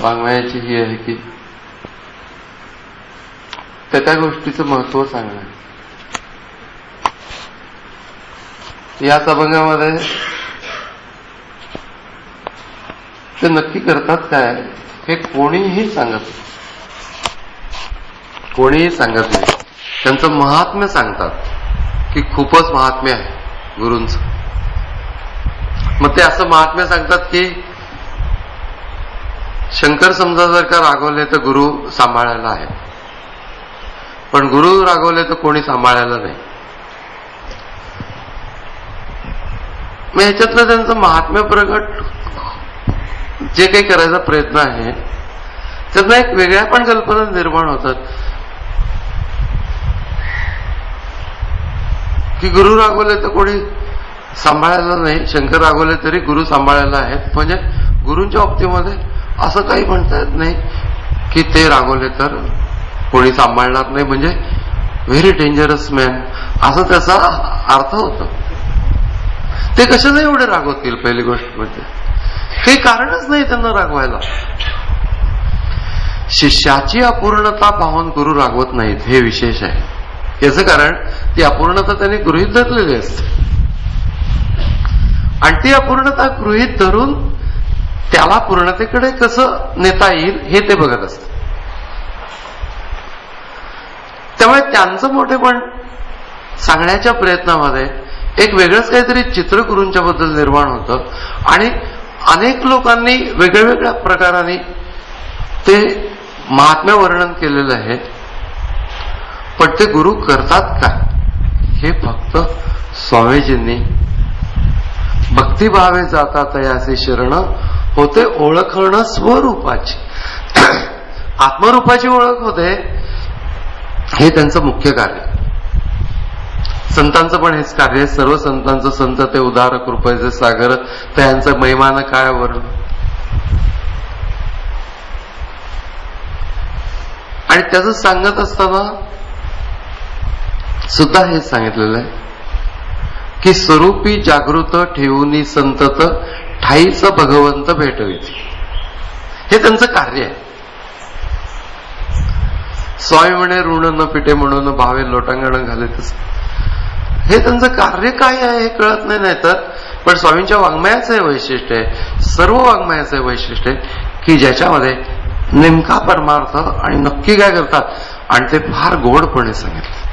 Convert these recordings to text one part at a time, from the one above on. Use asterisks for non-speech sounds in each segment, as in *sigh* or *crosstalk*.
वाङ्मयाची ही आहे की त्या त्या गोष्टीचं महत्त्व सांगणं. याच अभंगामध्ये ते नक्की करतात काय हे कोणीही सांगत नाही. कोणीही सांगत नाही. त्यांचं महात्म्य सांगतात की खूपच महात्म्य आहे गुरूंचं. मग ते असं महात्म्य सांगतात की शंकर समजा जर का रागवले तर गुरु सांभाळायला आहे. पण गुरु रागवले तर कोणी सांभाळायला नाही. मग ह्याच्यातलं त्यांचं महात्म्य प्रगट जे काही करायचा प्रयत्न आहे त्यातनं एक वेगळ्या पण कल्पना निर्माण होतात. की गुरु रागवले तर कोणी सांभाळायला नाही शंकर रागवले तरी गुरु सांभाळायला आहेत. म्हणजे गुरूंच्या बाबतीमध्ये असं काही म्हणता येत नाही की ते रागवले तर कोणी सांभाळणार नाही. म्हणजे व्हेरी डेंजरस मॅन असं त्याचा अर्थ होतो. ते कशाला एवढे रागवतील पहिली गोष्ट म्हणजे? काही कारणच नाही त्यांना रागवायला. शिष्याची अपूर्णता पाहून गुरु रागवत नाहीत हे विशेष आहे. याचं कारण ती अपूर्णता त्यांनी गृहित धरलेली असते. आणि ती अपूर्णता गृहीत धरून त्याला पूर्णतेकडे कसं नेता येईल हे ते बघत असत. त्यामुळे त्यांचं मोठेपण सांगण्याच्या प्रयत्नामध्ये एक वेगळंच काहीतरी चित्र गुरूंच्या बद्दल निर्माण होतं आणि अनेक लोकांनी वेगळ्या वेगळ्या प्रकाराने ते महात्म्य वर्णन केलेलं आहे. पण ते गुरु करतात का? हे फक्त स्वामीजींनी भक्तिभावे जाता तयाचे शरण होते ओळखणं स्वरूपाची. आत्मरूपाची ओळख होते हे त्यांचं मुख्य कार्य. संतांचं पण हेच कार्य सर्व संतांचं संत ते उदार कृपेचे सागर त्यांचं महिमान काय वरण आणि त्याचं सांगत असताना सुद्धा हे सांगितलेलं आहे की स्वरूपी जागृत ठेवून संतत ठाईच भगवंत भेटवित. हे त्यांचं कार्य आहे. स्वामी म्हणे ऋण न पिटे म्हणून भावे लोटांगण घालेतच. हे त्यांचं कार्य काय आहे हे कळत नाही नाही तर पण स्वामींच्या वाङ्मयाचं हे वैशिष्ट्य आहे. सर्व वाङ्मयाचं हे वैशिष्ट्य आहे की ज्याच्यामध्ये नेमका परमार्थ आणि नक्की काय करतात आणि ते फार गोडपणे सांगितलं.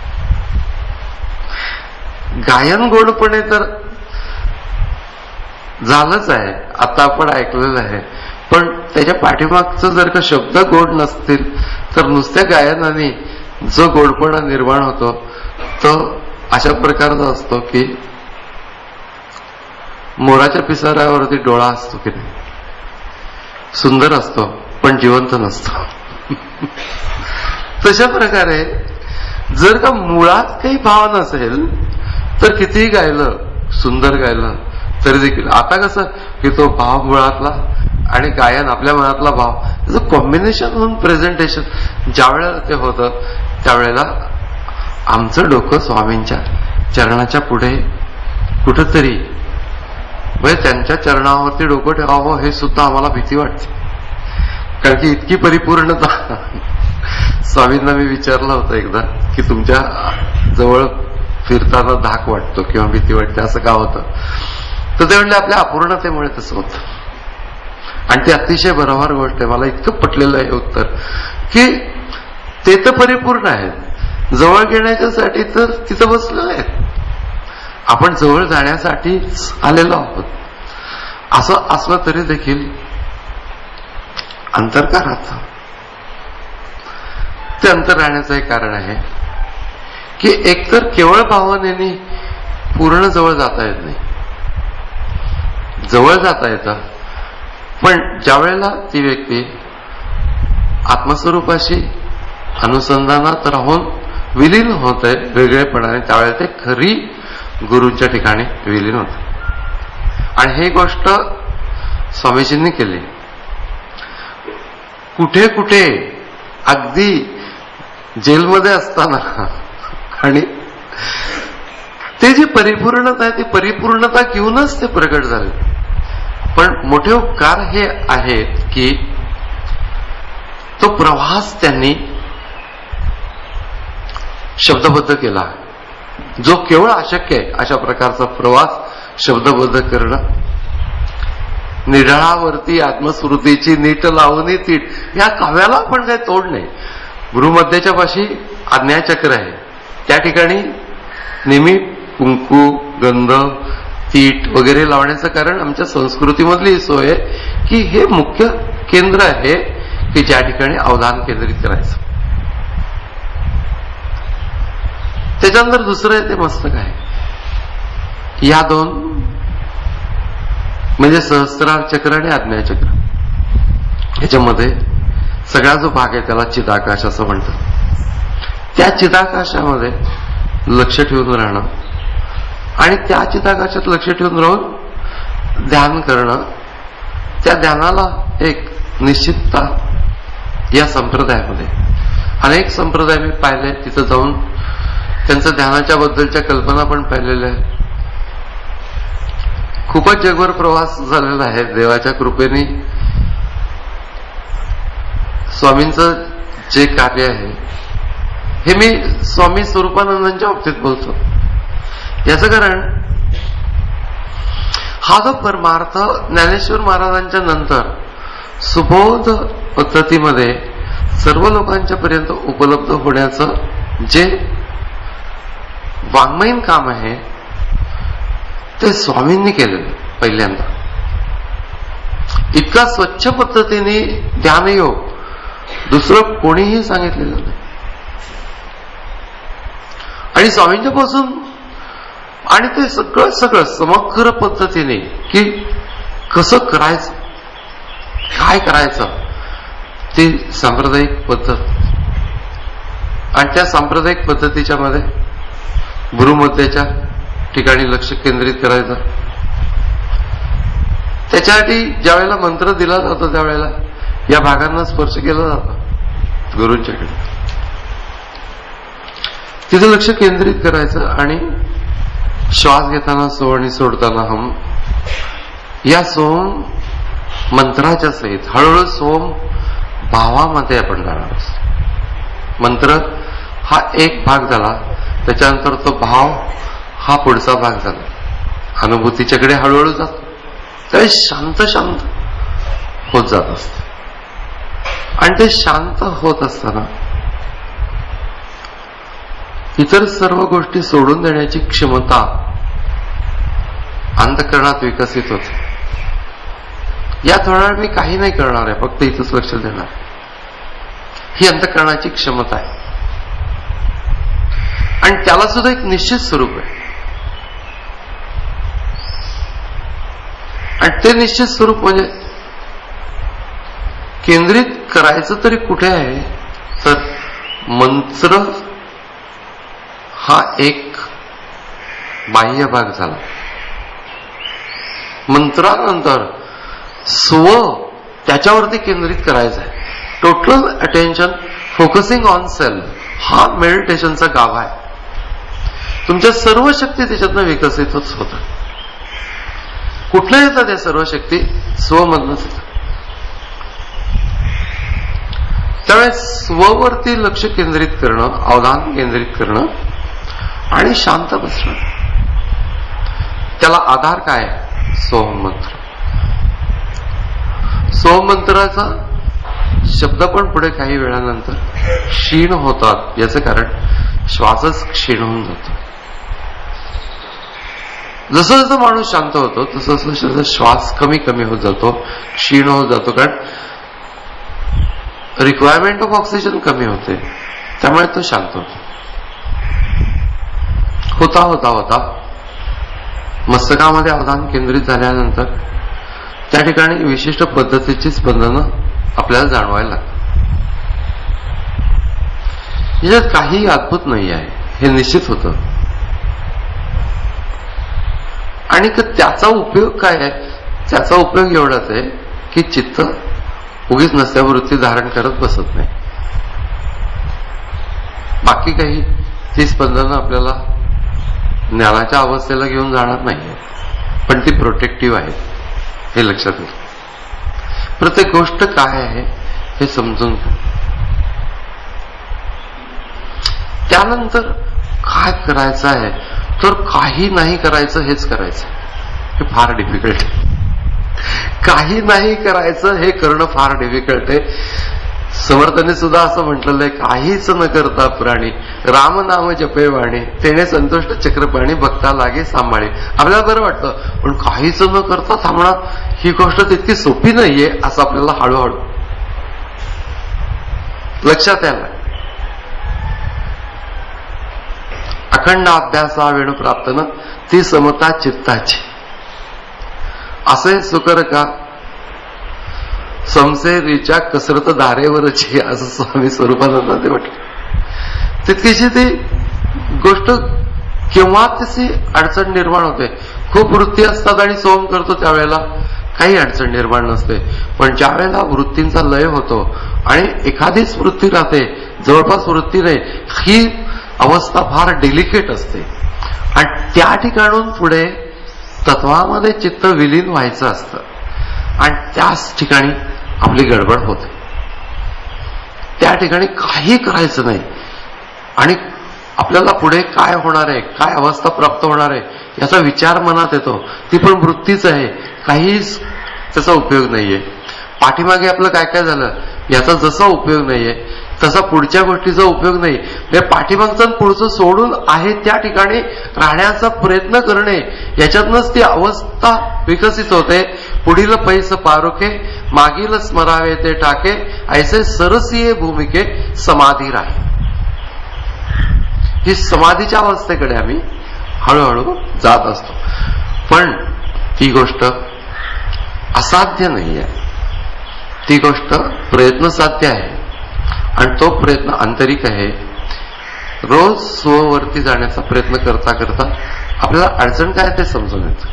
गायन गोडपणे तर झालंच आहे. आता आपण ऐकलेलं आहे. पण त्याच्या पाठीमागचं जर का शब्द गोड नसतील तर नुसत्या गायनाने जो गोडपणा निर्माण होतो तो अशा प्रकारचा असतो की मोराच्या पिसाऱ्यावरती डोळा असतो की नाही. सुंदर असतो पण जिवंत नसतो. *laughs* तशा प्रकारे जर का मुळात काही भाव नसेल तर कितीही गायलं सुंदर गायलं तरी देखील. आता कसं की तो भाव मुळातला आणि गायन आपल्या मनातला भाव त्याचं कॉम्बिनेशन म्हणून प्रेझेंटेशन ज्या वेळेला ते होतं त्यावेळेला आमचं डोकं स्वामींच्या चरणाच्या पुढे कुठंतरी म्हणजे त्यांच्या चरणावरती डोकं ठेवावं हे सुद्धा आम्हाला भीती वाटते. कारण की इतकी परिपूर्णता. स्वामींना मी विचारलं होतं एकदा की तुमच्या जवळ फिरताना धाक वाटतो किंवा भीती वाटते असं का होतं? तर ते म्हणले आपल्या अपूर्णतेमुळे तसं होतं. आणि ते अतिशय बरोबर गोष्ट आहे. मला इतकं पटलेलं आहे उत्तर. की ते तर परिपूर्ण आहेत. जवळ घेण्याच्यासाठी तर तिथं बसलेलं आहेत. आपण जवळ जाण्यासाठी आलेलो आहोत. असं असलं तरी देखील अंतर का राहतं? ते अंतर राहण्याचं एक कारण आहे की एकतर केवळ भावनेने पूर्ण जवळ जाता येत नाही. जवळ जाता येतं. पण ज्या वेळेला ती व्यक्ती आत्मस्वरूपाशी अनुसंधानात राहून विलीन होत आहे वेगळेपणाने त्यावेळेला ते खरी गुरूंच्या ठिकाणी विलीन होत. आणि ही गोष्ट स्वामीजींनी केली. कुठे कुठे अगदी जेलमध्ये असताना आणि ते जी परिपूर्णता आहे ती परिपूर्णता घेऊनच ते प्रकट झाले. पण मोठे उपकार हे आहेत की तो प्रवास त्यांनी शब्दबद्ध केला. जो केवळ अशक्य आहे अशा प्रकारचा प्रवास शब्दबद्ध करणं. निढळावरती आत्मस्मृतीची नीट लावणी तीट या काव्याला पण काही तोड नाही. गुरुमध्याच्या पाशी आज्ञाचक्र आहे. त्या ठिकाणी नेहमी कुंकू गंध तीट वगैरे लावण्याचं कारण आमच्या संस्कृतीमधली सोय आहे की हे मुख्य केंद्र आहे की ज्या ठिकाणी अवधान केंद्रित करायचं. त्याच्यानंतर दुसरं आहे ते मस्तक आहे. या दोन म्हणजे सहस्त्रार चक्र आणि आज्ञाचक्र ह्याच्यामध्ये सगळा जो भाग आहे त्याला चिदाकाश असं म्हणतात. त्या चिदाकाशामध्ये लक्ष ठेवून राहणं आणि त्या चिताकाशात लक्ष ठेवून राहून ध्यान करणं त्या ध्यानाला एक निश्चितता या संप्रदायामध्ये. अनेक संप्रदाय मी पाहिले तिथं जाऊन. त्यांचं ध्यानाच्या बद्दलच्या कल्पना पण पाहिलेल्या आहेत. खूपच जगभर प्रवास झालेला आहे देवाच्या कृपेने. स्वामींचं जे कार्य आहे हे मी स्वामी स्वरूपानंदांच्या बाबतीत बोलतो. याचं कारण? हा जो परमार्थ ज्ञानेश्वर महाराजांच्या नंतर सुबोध पद्धतीमध्ये सर्व लोकांच्या पर्यंत उपलब्ध होण्याचं जे वाङ्मयीन काम आहे ते स्वामींनी केलेलं पहिल्यांदा. इतका स्वच्छ पद्धतीने ध्यानयोग दुसरं कोणीही सांगितलेलं नाही. आणि स्वामींच्या पासून आणि ते सगळं सगळं समग्र पद्धतीने की कसं करायचं? काय करायचं? ती सांप्रदायिक पद्धत. आणि त्या सांप्रदायिक पद्धतीच्या मध्ये गुरुमत्तेच्या ठिकाणी लक्ष केंद्रित करायचं. त्याच्यासाठी ज्या वेळेला मंत्र दिला जातो त्यावेळेला या भागांना स्पर्श केला जातो गुरूंच्याकडे. तिथं लक्ष केंद्रित करायचं आणि श्वास घेताना सो आणि सोडताना हम. या सोम मंत्राच्या सहित हळूहळू सोम भावामध्ये आपण जाणार असतो मंत्र हा एक भाग झाला त्याच्यानंतर तो भाव हा पुढचा भाग झाला. अनुभूतीच्याकडे हळूहळू जातो. त्यावेळी शांत शांत होत जात असत. आणि ते शांत होत असताना इतर सर्व गोष्टी सोडून देण्याची क्षमता अंतकरणात विकसित होते. या थोड्या मी काही नाही करणार आहे फक्त इथंच लक्ष देणार. ही अंतकरणाची क्षमता आहे. आणि त्याला सुद्धा एक निश्चित स्वरूप आहे. आणि ते निश्चित स्वरूप म्हणजे केंद्रित करायचं तरी कुठे आहे तर मंत्र हा एक बाह्य भाग झाला. मंत्रानंतर स्व त्याच्यावरती केंद्रित करायचं आहे. Total attention focusing on self हा मेडिटेशनचा गाभा आहे. तुमच्या सर्व शक्ती त्याच्यातनं विकसितच होतात. कुठल्या येतात या सर्व शक्ती स्वमधनच येतात. त्यामुळे स्ववरती लक्ष केंद्रित करणं अवधान केंद्रित करणं आणि शांत बसणं. त्याला आधार काय? सोममंत्र. सोममंत्राचा शब्द पण पुढे काही वेळानंतर क्षीण होतात याचं कारण श्वासच क्षीण होऊन जातो. जसं जसं माणूस शांत होतो तसं तसं श्वास कमी कमी होत जातो क्षीण होत जातो कारण रिक्वायरमेंट ऑफ ऑक्सिजन कमी होते. त्यामुळे तो शांत होतो. होता होता होता मस्तकामध्ये अवधान केंद्रित झाल्यानंतर त्या ठिकाणी विशिष्ट पद्धतीची स्पंदनं आपल्याला जाणवायला लागतात. याच्यात काही अद्भुत नाही आहे. हे निश्चित होतं. आणि त्याचा उपयोग काय आहे? त्याचा उपयोग एवढाच आहे की चित्त उगीच नसल्यावृत्ती धारण करत बसत नाही. बाकी काही ती स्पंदनं आपल्याला ज्ञानाच्या अवस्थेला घेऊन जाणार नाही पण ती प्रोटेक्टिव्ह आहे हे लक्षात घ्या प्रत्येक गोष्ट काय आहे हे समजून घ्या. त्यानंतर काय करायचं आहे? तर काही नाही करायचं हेच करायचं. हे फार डिफिकल्ट आहे. काही नाही करायचं हे करणं फार डिफिकल्ट आहे. समर्थाने सुद्धा असं म्हटलेलं आहे काहीच न करता प्राणी राम नाम जपे वाणी तेने संतुष्ट चक्रपाणी भक्ता लागे सांभाळे आपल्याला बरं वाटतं पण काहीच न करता थांबणार ही गोष्ट तितकी सोपी नाहीये असं आपल्याला हळूहळू. लक्षात यायला. अखंड अभ्यासा वेणू प्राप्त न ती समता चित्ताची. असे सुकर का संसेरीच्या कसरत धारेवरची असं स्वामी स्वरूपानंद ते म्हटलं. तितकीशी ती गोष्ट केव्हा तशी अडचण निर्माण होते? खूप वृत्ती असतात आणि सोम करतो त्यावेळेला. काही अडचण निर्माण नसते. पण ज्या वेळेला वृत्तींचा लय होतो आणि एखादीच वृत्ती राहते जवळपास वृत्ती नाही ही अवस्था फार डेलिकेट असते. आणि त्या ठिकाणून पुढे तत्वामध्ये चित्त विलीन व्हायचं असतं. आणि त्याच ठिकाणी आपली गडबड होते. त्या ठिकाणी काही करायचं नाही. आणि आपल्याला पुढे काय होणार आहे काय अवस्था प्राप्त होणार आहे याचा विचार मनात येतो. ती पण वृत्तीच आहे. काहीच त्याचा उपयोग नाहीये. पाठीमागे आपलं काय काय झालं? याचा जसा उपयोग नाहीये तसा पुढच्या गोष्टीचा उपयोग नाही. म्हणजे पाठीमागचं पुढचं सोडून आहे त्या ठिकाणी राहण्याचा प्रयत्न करणे याच्यातूनच ती अवस्था विकसित होते. पुढील पैस पारोखे मागील स्मरावे ते टाके ऐसे सरसीय भूमिके समाधी राहे. ही समाधीच्या अवस्थेकडे आम्ही हळूहळू जात असतो. पण ती गोष्ट असाध्य नाही आहे ती गोष्ट प्रयत्न साध्य आहे. आणि तो प्रयत्न आंतरिक आहे. रोज स्ववरती जाण्याचा प्रयत्न करता करता आपल्याला अडचण काय ते समजून येतं.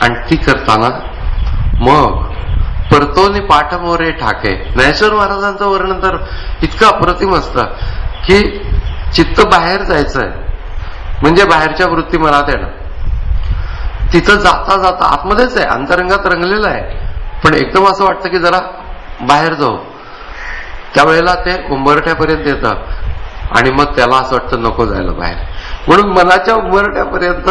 आणि ती करताना मग परतोनी पाठमोरे ठाके. ज्ञानेश्वर महाराजांचं वर्णन तर इतकं अप्रतिम असतं की चित्त बाहेर जायचं आहे. म्हणजे बाहेरच्या वृत्ती मनात येणं. तिथं जाता जाता आतमध्येच आहे. अंतरंगात रंगलेलं आहे. पण एकदम असं वाटतं की जरा बाहेर जाऊ. त्यावेळेला ते उंबरठ्यापर्यंत येतं आणि मग त्याला असं वाटतं नको जायला बाहेर. म्हणून मनाच्या उंबरठ्यापर्यंत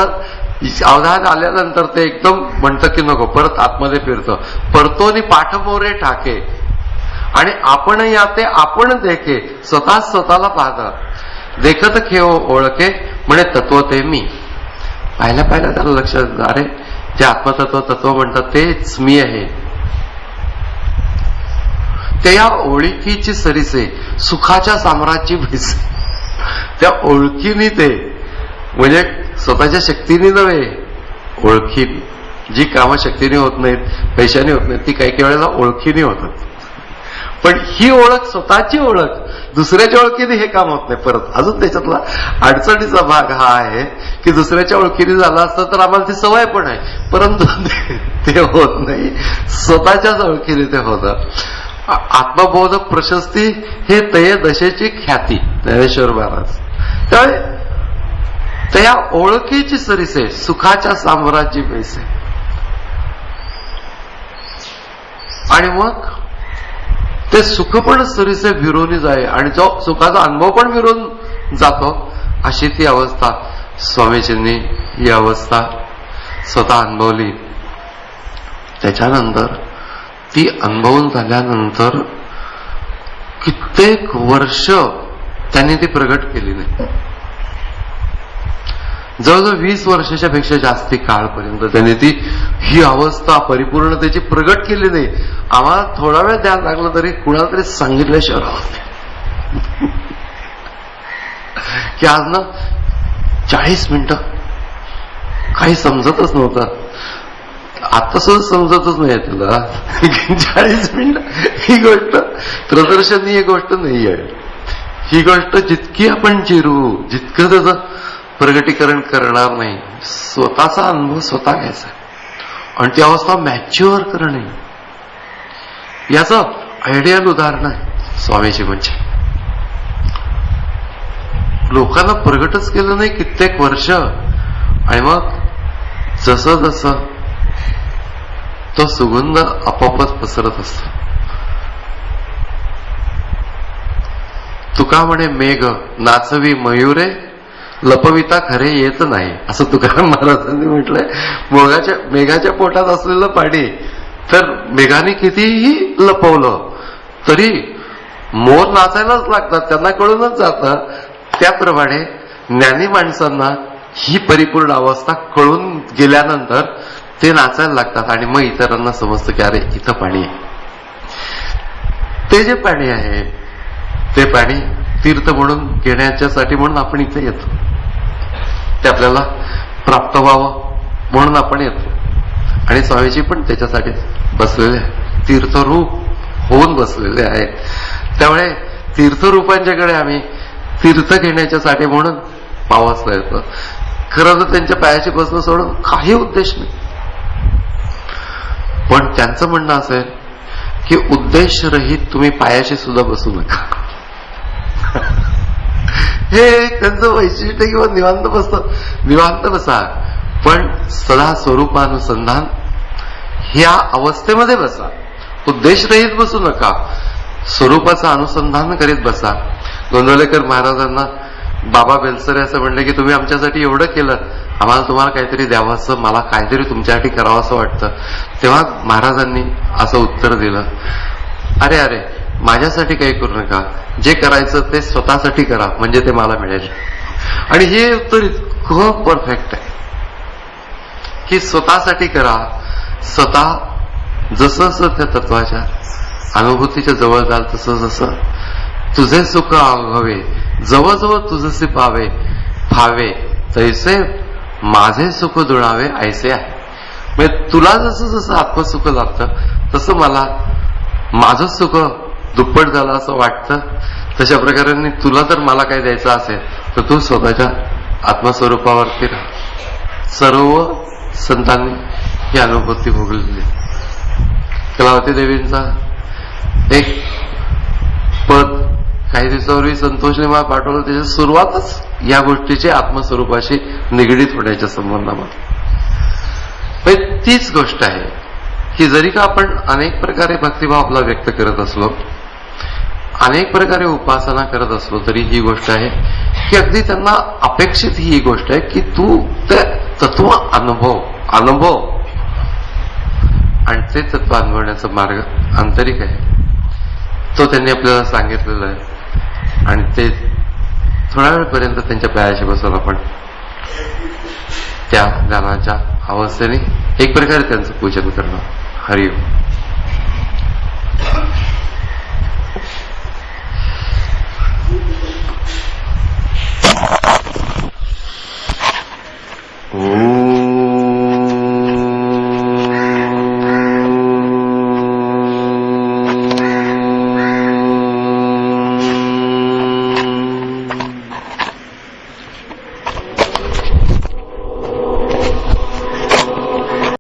अवधान आल्यानंतर ते एकदम म्हणतं की नको परत आतमध्ये फिरतं. परतोनी पाठमोरे टाके आणि आपण या ते आपण देखे. स्वतः स्वतःला पाहत. देखत खेळ ओळखे म्हणे तत्व ते मी. पाहिल्या पाहिल्या त्याला लक्षात अरे जे आत्मतत्व तत्व म्हणतात तेच मी आहे. त्या ओळखीची सरीसे सुखाच्या साम्राज्य भिसे त्या ओळखीने ते म्हणजे स्वतःच्या शक्तीने नव्हे ओळखीने. जी कामं शक्तीने होत नाहीत पैशाने होत नाहीत ती काही काही वेळेला ओळखीने होतात. पण ही ओळख स्वतःची ओळख दुसऱ्याच्या ओळखीने हे काम होत नाही. परत अजून त्याच्यातला अडचणीचा भाग हा आहे की दुसऱ्याच्या ओळखीने झाला असतं तर आम्हाला ती सवय पण आहे. परंतु ते होत नाही. स्वतःच्याच ओळखीने ते होतं. आत्मबोधक प्रशस्ती हे तय दशेची ख्याती ज्ञानेश्वर महाराज. त्यामुळे त्या ओळखीची सरीसे सुखाच्या साम्राज्य पैसे आणि मग ते सुख पण सरीसे विरोनी जाय आणि जो सुखाचा अनुभव पण विरून जातो अशी ती अवस्था स्वामीजींनी ही अवस्था स्वतः अनुभवली. त्याच्यानंतर ती अनुभवून झाल्यानंतर कित्येक वर्ष त्यांनी ती प्रगट केली नाही. जवळजवळ वीस वर्षाच्या पेक्षा जास्ती काळपर्यंत त्यांनी ती ही अवस्था परिपूर्णतेची प्रगट केली नाही. आम्हाला थोडा वेळ द्यायला लागला तरी कुणाला तरी सांगितल्याशिवाय राहत नाही. की आज ना चाळीस मिनिटं काही समजतच नव्हतं. आता सुद्धा समजतच नाही तुला. चाळीस मिनिट ही गोष्ट प्रदर्शनीय गोष्ट नाही आहे ही गोष्ट जितकी आपण चिरू जितकं त्याचं प्रगटीकरण करणार नाही स्वतःचा अनुभव स्वतः घ्यायचा आणि ती अवस्था मॅच्युअर करणे. याचं आयडियल उदाहरण आहे स्वामीजी म्हणजे. लोकांना प्रगटच केलं नाही कित्येक वर्ष. आणि मग जसं जसं तो सुगंध आपोआपच पसरत असतो. तुका म्हणे मेघ नाचवी मयुरे लपविता खरे येत नाही. असं तुकाराम *laughs* महाराजांनी म्हटलंय. मोगाच्या मेघाच्या पोटात असलेलं पाणी तर मेघाने कितीही लपवलं तरी मोर नाचायलाच लागतात त्यांना कळूनच जातं. त्याप्रमाणे ज्ञानी माणसांना ही परिपूर्ण अवस्था कळून गेल्यानंतर ते नाचायला लागतात आणि मग इतरांना समजतं की अरे इथं पाणी आहे. ते जे पाणी आहे ते पाणी तीर्थ म्हणून घेण्याच्यासाठी म्हणून आपण इथे येतो. ते आपल्याला प्राप्त व्हावं म्हणून आपण येतो. आणि स्वामीजी पण त्याच्यासाठी बसलेले तीर्थरूप होऊन बसलेले आहेत. त्यामुळे तीर्थरूपांच्याकडे आम्ही तीर्थ घेण्याच्यासाठी म्हणून पावसला येतो खरं तर त्यांच्या पायाची बसणं सोडून काही उद्देश नाही. पण त्यांचं म्हणणं असेल की उद्देश रहित तुम्ही पायाशी सुद्धा बसू नका. *laughs* हे त्यांचं वैशिष्ट्य किंवा निवांत बसतं निवांत बसा. पण सदा स्वरूपानुसंधान ह्या अवस्थेमध्ये बसा. उद्देश रहित बसू नका. स्वरूपाचं अनुसंधान करीत बसा. गोंदवलेकर महाराजांना बाबा बेलसरे असं म्हणले की तुम्ही आमच्यासाठी एवढं केलं आम्हाला तुम्हाला काहीतरी द्यावं असं मला काहीतरी तुमच्यासाठी करावं असं वाटतं. तेव्हा महाराजांनी असं उत्तर दिलं अरे अरे माझ्यासाठी काही करू नका. जे करायचं ते स्वतःसाठी करा म्हणजे ते मला मिळेल. आणि हे उत्तर इतकं परफेक्ट आहे. की स्वतःसाठी करा स्वतः जसं जसं त्या तत्वाच्या अनुभूतीच्या जवळ जाल तसं जसं तुझे सुख अनुभवे जवळजवळ तुझसे पावे फावे तैसे माझे सुख दुणावे ऐसे आहे. म्हणजे तुला जसं जसं आत्मसुख लाभतं तसं मला माझं सुख दुप्पट झालं असं वाटतं. तशा प्रकारे तुला जर मला काय द्यायचं असेल तर तू स्वतःच्या आत्मस्वरूपावरती राहा. सर्व संतांनी ही अनुभूती भोगलेली कलावती देवींचा एक पद काही दिवसापूर्वी संतोषने मला पाठवलं त्याची सुरुवातच या गोष्टीची आत्मस्वरूपाशी निगडीत होण्याच्या संबंधामध्ये. म्हणजे तीच गोष्ट आहे की जरी का आपण अनेक प्रकारे भक्तिभाव आपला व्यक्त करत असलो अनेक प्रकारे उपासना करत असलो तरी ही गोष्ट आहे की अगदी त्यांना अपेक्षित ही गोष्ट आहे की तू ते तत्व अनुभव अनुभव आणि ते तत्व अनुभवण्याचा मार्ग आंतरिक आहे. तो त्यांनी आपल्याला सांगितलेला आहे. आणि ते थोड्या वेळपर्यंत त्यांच्या पायाशी बसून आपण. त्या गानाच्या अवस्थेने एक प्रकारे त्यांचं पूजन करणं. हरिओम.